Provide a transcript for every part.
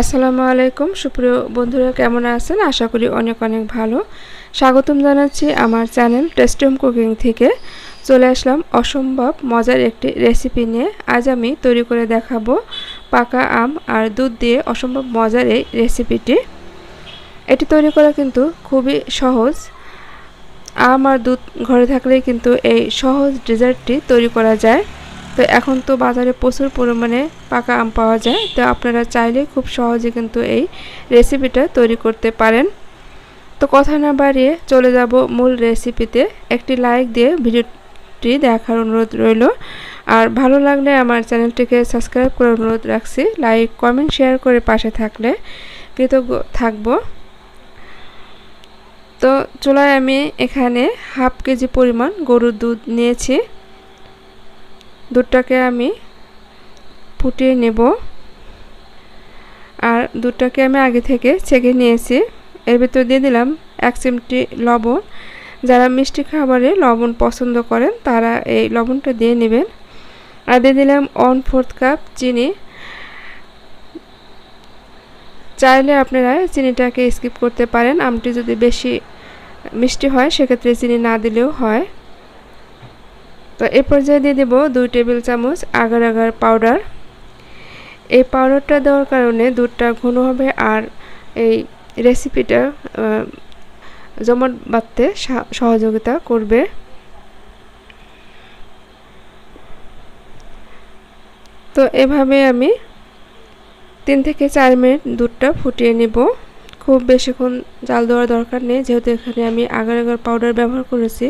আসসালামু আলাইকুম। সুপ্রিয় বন্ধুরা, কেমন আছেন? আশা করি অনেক অনেক ভালো। স্বাগতম জানাচ্ছি আমার চ্যানেল টেস্টম কুকিং থেকে। চলে আসলাম অসম্ভব মজার একটি রেসিপি নিয়ে। আজ আমি তৈরি করে দেখাবো পাকা আম আর দুধ দিয়ে অসম্ভব মজার এই রেসিপিটি। এটি তৈরি করা কিন্তু খুবই সহজ। আম আর দুধ ঘরে থাকলেই কিন্তু এই সহজ ডেজার্টটি তৈরি করা যায়। তো এখন তো বাজারে প্রচুর পরিমাণে পাকা আম পাওয়া যায়। তো আপনারা চাইলে খুব সহজে কিন্তু এই রেসিপিটা তৈরি করতে পারেন। তো কথা না বাড়িয়ে চলে যাব মূল রেসিপিতে একটি লাইক দিয়ে ভিডিওটি দেখার অনুরোধ রইল। আর ভালো লাগলে আমার চ্যানেলটিকে সাবস্ক্রাইব করার অনুরোধ রাখছি। লাইক কমেন্ট শেয়ার করে পাশে থাকলে কৃতজ্ঞ থাকব। তো চুলায় আমি এখানে হাফ কেজি পরিমাণ গরুর দুধ নিয়েছি। দুধটাকে আমি ফুটিয়ে নেব। আর দুধটাকে আমি আগে থেকে ছেঁকে নিয়েছি। এর ভিতর দিয়ে দিলাম এক চিমটি লবণ। যারা মিষ্টি খাবারে লবণ পছন্দ করেন, তারা এই লবণটা দিয়ে নেবেন। আর দিয়ে দিলাম ওয়ান ফোর্থ কাপ চিনি। চাইলে আপনারা চিনিটাকে স্কিপ করতে পারেন। আমটি যদি বেশি মিষ্টি হয়, সেক্ষেত্রে চিনি না দিলেও হয়। তো এই পর্যায়ে দিয়ে দেবো দুই টেবিল চামচ আগার আগার পাউডার এই পাউডারটা দেওয়ার কারণে দুধটা ঘন হবে আর এই রেসিপিটা জমাট বাঁধতে সহযোগিতা করবে। তো এভাবে আমি তিন থেকে চার মিনিট দুধটা ফুটিয়ে নিব। খুব বেশিক্ষণ জাল দেওয়ার দরকার নেই, যেহেতু এখানে আমি আগার আগার পাউডার ব্যবহার করেছি।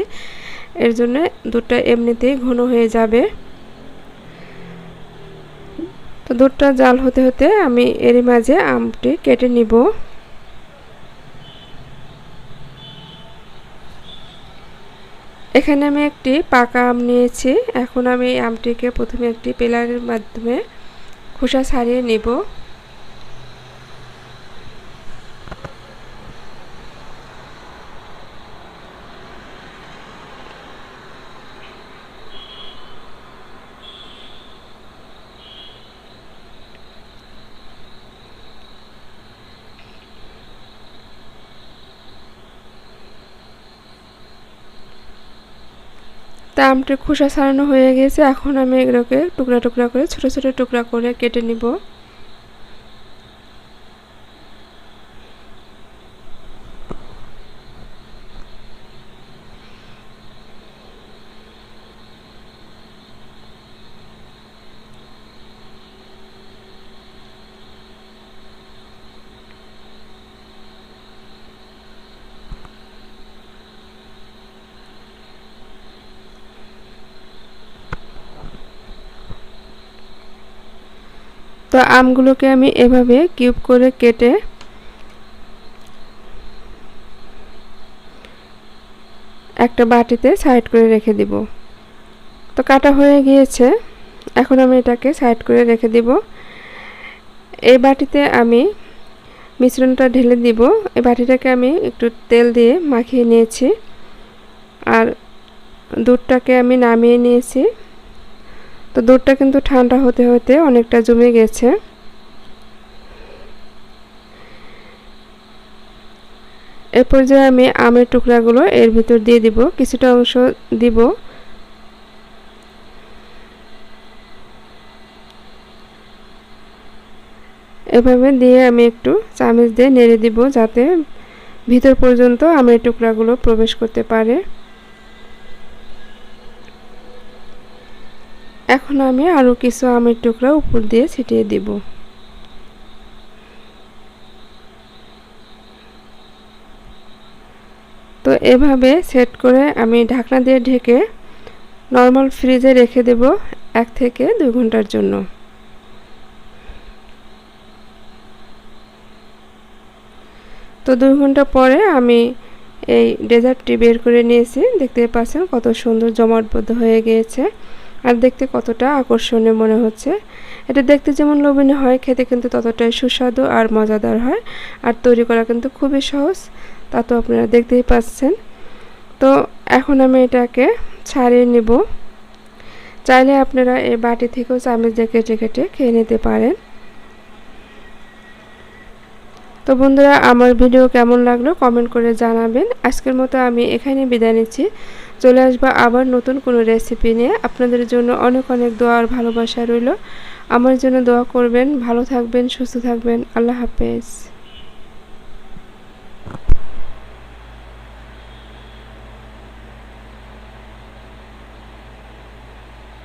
এর জন্য দুধটা এমনিতেই ঘন হয়ে যাবে। তো দুধটা জাল হতে হতে আমি এর মাঝে আমটি কেটে নিব। এখানে আমি একটি পাকা আম নিয়েছি। এখন আমি আমটিকে প্রথমে একটি পেলারের মাধ্যমে খোসা ছাড়িয়ে নিব। তা খোসা ছাড়ানো হয়ে গেছে। এখন আমি এগুলোকে টুকরা টুকরা করে, ছোট ছোট টুকরা করে কেটে নিব। তো আমগুলোকে আমি এভাবে কিউব করে কেটে একটা বাটিতে সাইড করে রেখে দিব। তো কাটা হয়ে গিয়েছে। এখন আমি এটাকে সাইড করে রেখে দিব। এই বাটিতে আমি মিশ্রণটা ঢেলে দিব। এই বাটিটাকে আমি একটু তেল দিয়ে মাখিয়ে নিয়েছি। আর দুধটাকে আমি নামিয়ে নিয়েছি। তো দুধটা কিন্তু ঠান্ডা হতে হতে অনেকটা জমে গেছে। এর পর্যায়ে আমি আমের টুকরাগুলো এর ভিতর দিয়ে দিব, কিছুটা অংশ দিব। এভাবে দিয়ে আমি একটু চামচ দিয়ে নেড়ে দিব যাতে ভিতর পর্যন্ত আমের টুকরাগুলো প্রবেশ করতে পারে। এখন আমি আরও কিছু আমের টুকরা উপর দিয়ে ছিটিয়ে দিব। তো এভাবে সেট করে আমি ঢাকনা দিয়ে ঢেকে নর্মাল ফ্রিজে রেখে দেব এক থেকে দুই ঘণ্টার জন্য। তো দুই ঘণ্টা পরে আমি এই ডেজার্টটি বের করে নিয়েছি। দেখতে পাচ্ছেন কত সুন্দর জমাটবদ্ধ হয়ে গিয়েছে। আর দেখতে কতটা আকর্ষণীয় মনে হচ্ছে। এটা দেখতে যেমন লোভনীয় হয়, খেতে কিন্তু ততটাই সুস্বাদু আর মজাদার হয়। আর তৈরি করা কিন্তু খুবই সহজ, তা তো আপনারা দেখতেই পাচ্ছেন। তো এখন আমি এটাকে ছাড়িয়ে নেব। চাইলে আপনারা এই বাটি থেকেও চামচ কেটে কেটে খেয়ে নিতে পারেন। তো বন্ধুরা, আমার ভিডিও কেমন লাগল কমেন্ট করে জানাবেন। আজকের মতো আমি এখানে বিদায় নিচ্ছি। চলে আসব আবার নতুন কোনো রেসিপি নিয়ে। আপনাদের জন্য অনেক অনেক দোয়া আর ভালোবাসা রইল। আমার জন্য দোয়া করবেন। ভালো থাকবেন, সুস্থ থাকবেন। আল্লাহ হাফেজ।